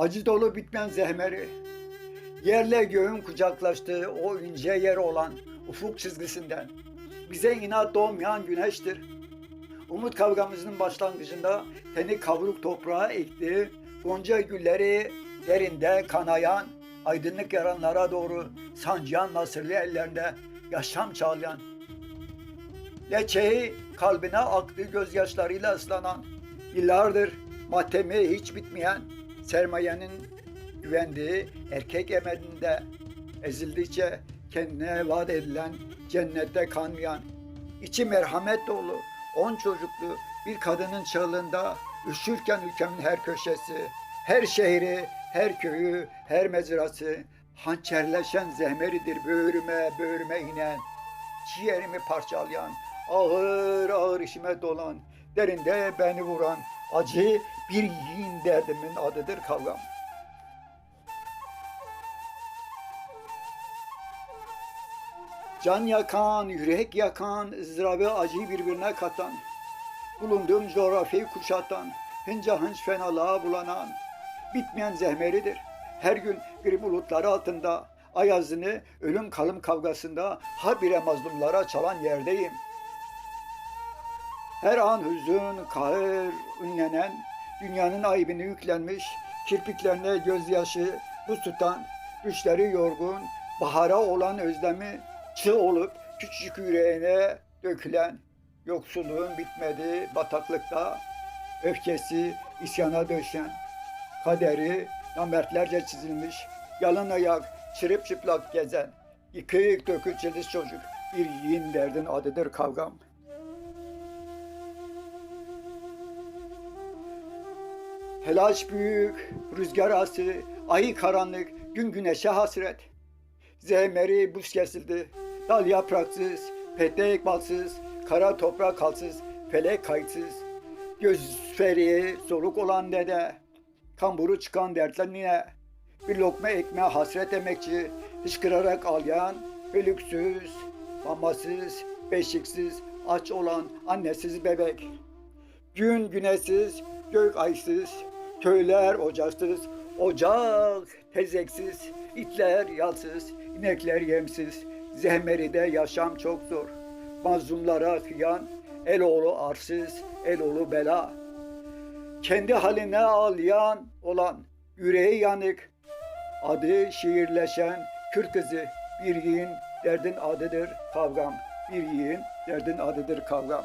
Acı dolu bitmeyen zehmeri, yerle göğün kucaklaştığı o ince yer olan ufuk çizgisinden bize inat doğmayan güneştir. Umut kavgamızın başlangıcında teni kavruk toprağa ekti, gonca gülleri derinde kanayan, aydınlık yaranlara doğru sancıyan nasırlı ellerinde yaşam çağlayan, leçeyi kalbine aktığı gözyaşlarıyla ıslanan, yıllardır matemi hiç bitmeyen, sermayenin güvendiği erkek emelinde ezildikçe kendine vaat edilen cennette kanmayan, içi merhamet dolu, on çocuklu bir kadının çığlığında üşürken ülkemin her köşesi, her şehri, her köyü, her mezrası hançerleşen zehmeridir böğrüme böğrüme inen, ciğerimi parçalayan, ağır ağır işime dolan, derinde beni vuran, acı bir yiğin derdimin adıdır kavgam. Can yakan, yürek yakan, ızdırabı acıyı birbirine katan, bulunduğum coğrafyayı kuşatan, hınca hınç fenalığa bulanan, bitmeyen zehmeridir. Her gün gri bulutları altında, ayazını ölüm kalım kavgasında habire mazlumlara çalan yerdeyim. Her an hüzün, kahır, ünlenen, dünyanın aybını yüklenmiş, kirpiklerine gözyaşı buz tutan, düşleri yorgun, bahara olan özlemi çığ olup küçücük yüreğine dökülen, yoksulluğun bitmediği bataklıkta, öfkesi isyana döşen, kaderi namertlerce çizilmiş, yalın ayak, çırıp çıplak gezen, yıkık cılız çocuk, bir yiğin derdin adıdır kavgam. Telaş büyük, rüzgar ası, ayı karanlık, gün güneşe hasret. Zehmeri buz kesildi, dal yapraksız, petek balsız, kara toprak halsız, felek kayıtsız. Göz feriye soluk olan dede, kamburu çıkan dertler nine. Bir lokma ekmeğe hasret emekçi, hıçkırarak ağlayan, bölüksüz, mamasız, beşiksiz, aç olan annesiz bebek. Gün güneşsiz, gök aysız, köyler ocaksız, ocak tezeksiz, itler yalsız, inekler yemsiz, zehmeride yaşam çok zor. Mazlumlara kıyan, el oğlu arsız, el oğlu bela. Kendi haline ağlayan olan, yüreği yanık, adı şiirleşen Kürt kızı, bir yiğin derdin adıdır kavgam, bir yiğin derdin adıdır kavgam.